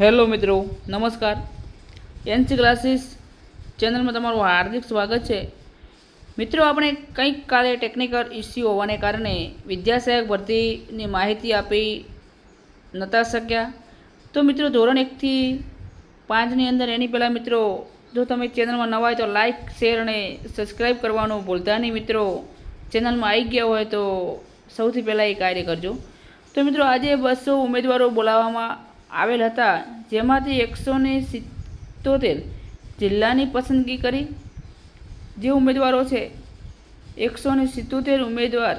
Hello મિત્રો, નમસ્કાર. NC classes ચેનલમાં તમારું હાર્દિક સ્વાગત છે. મિત્રો, આપણે કંઈક કાલે ટેકનિકલ ઇસ્યુ હોવાને કારણે વિદ્યાસહાયક ભરતીની માહિતી આપી નહોતા શક્યા. તો મિત્રો, ધોરણ એકથી પાંચની અંદર એની પહેલાં મિત્રો, જો તમે ચેનલમાં નવા હોય તો લાઇક શેર અને સબસ્ક્રાઈબ કરવાનું ભૂલતા નહીં મિત્રો. ચેનલમાં આવી ગયા હોય તો સૌથી પહેલાં એ કાર્ય કરજો. તો મિત્રો, આજે બસો ઉમેદવારો બોલાવવામાં આવેલ હતા, જેમાંથી એકસો ને સિત્તોતેર જિલ્લાની પસંદગી કરી. જે ઉમેદવારો છે, એકસો ને સિત્તોતેર ઉમેદવાર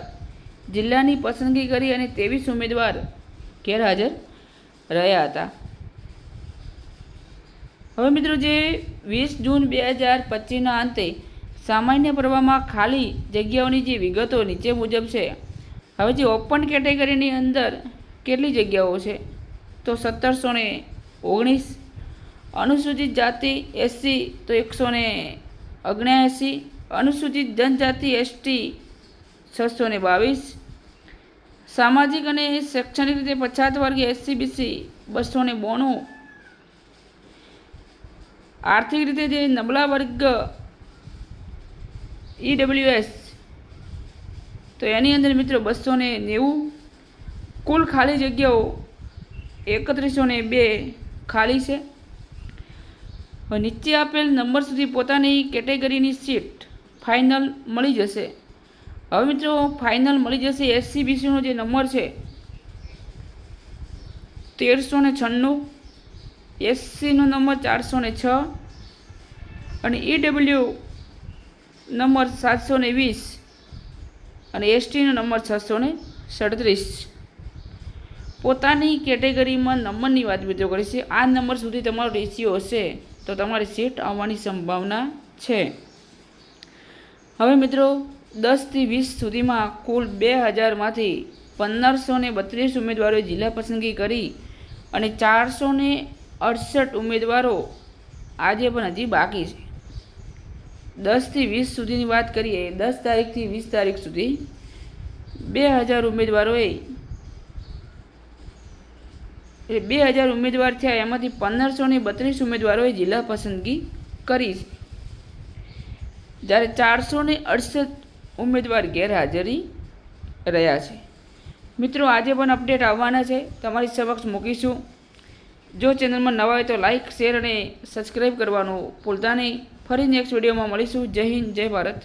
જિલ્લાની પસંદગી કરી અને ત્રેવીસ ઉમેદવાર ગેરહાજર રહ્યા હતા. હવે મિત્રો જે વીસ જૂન બે હજાર પચીસના અંતે સામાન્ય પ્રવાહમાં ખાલી જગ્યાઓની જે વિગતો નીચે મુજબ છે, હવે જે ઓપન કેટેગરીની અંદર કેટલી જગ્યાઓ છે તો સત્તરસો ને ઓગણીસ. અનુસૂચિત જાતિ એસસી તો એકસો ને ઓગણ્યાએંસી અનુસૂચિત જનજાતિ એસટી છસો ને બાવીસ. સામાજિક અને શૈક્ષણિક રીતે પછાત વર્ગ એસસી બીસી બસો ને બોણું. આર્થિક રીતે જે નબળા વર્ગ ઈડબ્લ્યુએસ તો એની અંદર મિત્રો બસો ને નેવું. કુલ ખાલી જગ્યાઓ એકત્રીસો ને બે ખાલી છે. નીચે આપેલ નંબર સુધી પોતાની કેટેગરીની સીટ ફાઇનલ મળી જશે. હવે મિત્રો, ફાઇનલ મળી જશે એસસીબીસીનો જે નંબર છે તેરસો ને છન્નું, એસસીનો નંબર ચારસો ને છ અને ઈડબલ્યુ નંબર સાતસો ને વીસ અને એસટીનો નંબર છસો ને સડત્રીસ. પોતાની કેટેગરીમાં નંબરની વાત મિત્રો કરી છે આ નંબર સુધી તમારો રેશિયો હશે તો તમારી સીટ આવવાની સંભાવના છે. હવે મિત્રો, દસથી વીસ સુધીમાં કુલ બે હજારમાંથી પંદરસો ને બત્રીસ ઉમેદવારોએ જિલ્લા પસંદગી કરી અને ચારસો ને અડસઠ ઉમેદવારો આજે પણ હજી બાકી છે. દસથી વીસ સુધીની વાત કરીએ, દસ તારીખથી વીસ તારીખ સુધી બે હજાર ઉમેદવારોએ એટલે બે હજાર ઉમેદવાર થયા, એમાંથી પંદરસો ને બત્રીસ ઉમેદવારોએ જિલ્લા પસંદગી કરી જ્યારે ચારસો ને અડસઠ ઉમેદવાર ગેરહાજરી રહ્યા છે. મિત્રો, આજે પણ અપડેટ આવવાના છે. તમારી સમક્ષ મૂકીશું. જો ચેનલમાં નવા હોય તો લાઇક શેર અને સબસ્ક્રાઈબ કરવાનું ભૂલતા નહીં. ફરી નેક્સ્ટ વિડીયોમાં મળીશું. જય હિન્દ, જય ભારત.